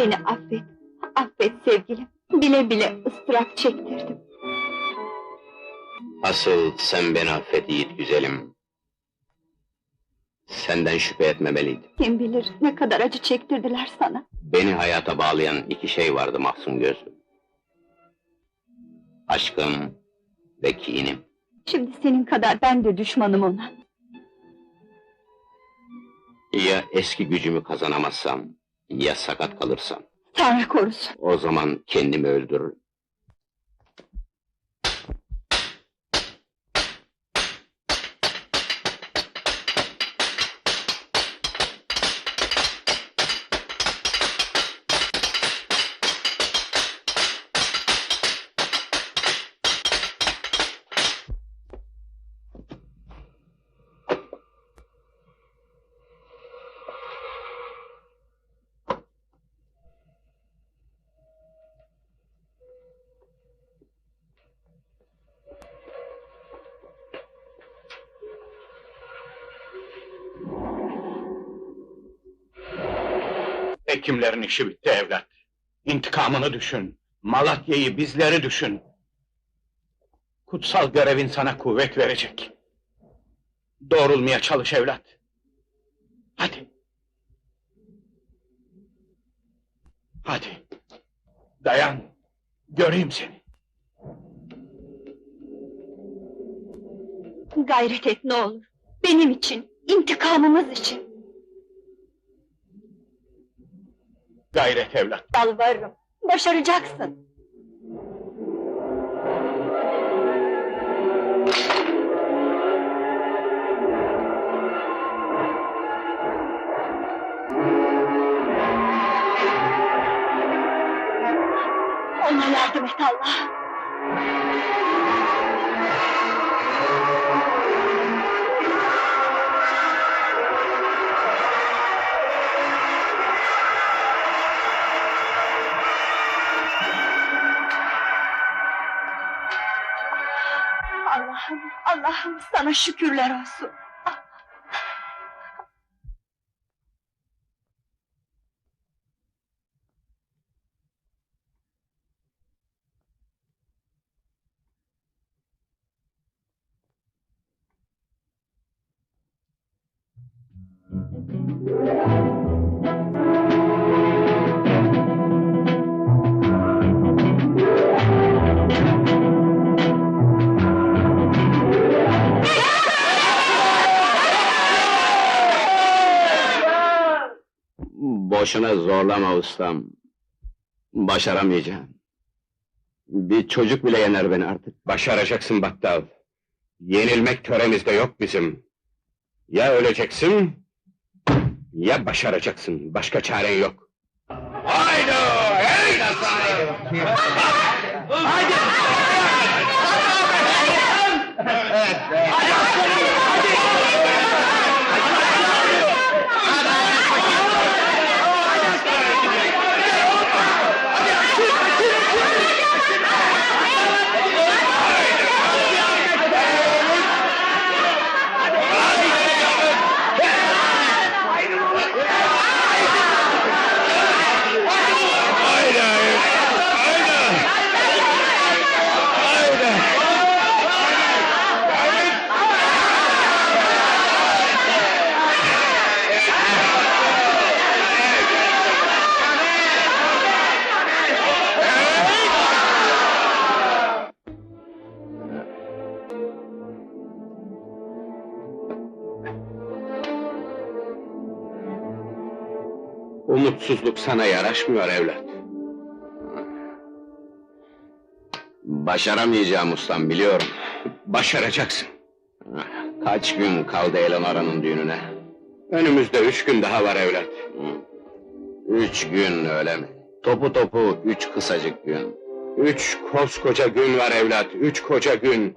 Beni affet, affet sevgilim. Bile bile ıstırap çektirdim. Asıl sen beni affet Yiğit güzelim. Senden şüphe etmemeliydim. Kim bilir ne kadar acı çektirdiler sana. Beni hayata bağlayan iki şey vardı mahzun gözlüm. Aşkım ve kinim. Şimdi senin kadar ben de düşmanım ona. Ya eski gücümü kazanamazsam, ya sakat kalırsam. Tanrı korusun. O zaman kendimi öldürürüm. Hekimlerin işi bitti evlat. İntikamını düşün. Malatya'yı, bizleri düşün. Kutsal görevin sana kuvvet verecek. Doğrulmaya çalış evlat. Hadi. Hadi. Dayan. Göreyim seni. Gayret et ne olur. Benim için, intikamımız için. Gayret evlat. Yalvarırım. Başaracaksın. Ona yardım et Allah. Allah'ım, sana şükürler olsun. Boşuna zorlama ustam. Başaramayacağım. Bir çocuk bile yener beni artık. Başaracaksın Battal. Yenilmek töremizde yok bizim. Ya öleceksin, ya başaracaksın. Başka çaren yok. Haydi! Hey! Haydi! Umutsuzluk sana yaraşmıyor evlat. Başaramayacağım ustam biliyorum. Başaracaksın. Kaç gün kaldı Eleanora'nın düğününe? Önümüzde üç gün daha var evlat. Üç gün öyle mi? Topu topu üç kısacık gün. Üç koskoca gün var evlat, üç koca gün.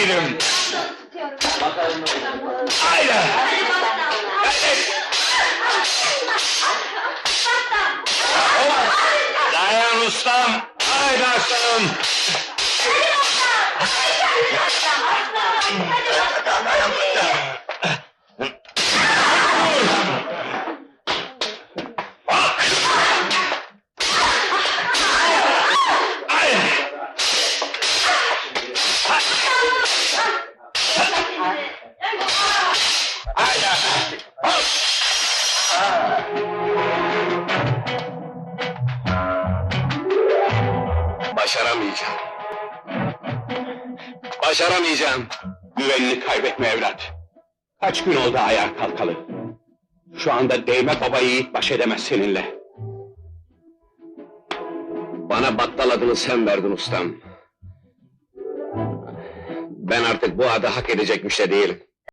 Haydi yiğidim! Haydi! Dayan ustam! Haydi aslanım! Başaramayacağım. Başaramayacağım. Güvenini kaybetme evlat. Kaç gün oldu ayağa kalkalı. Şu anda değme baba yiğit baş edemez seninle. Bana battal adını sen verdin ustam. Ben artık bu adı hak edecekmiş de değilim.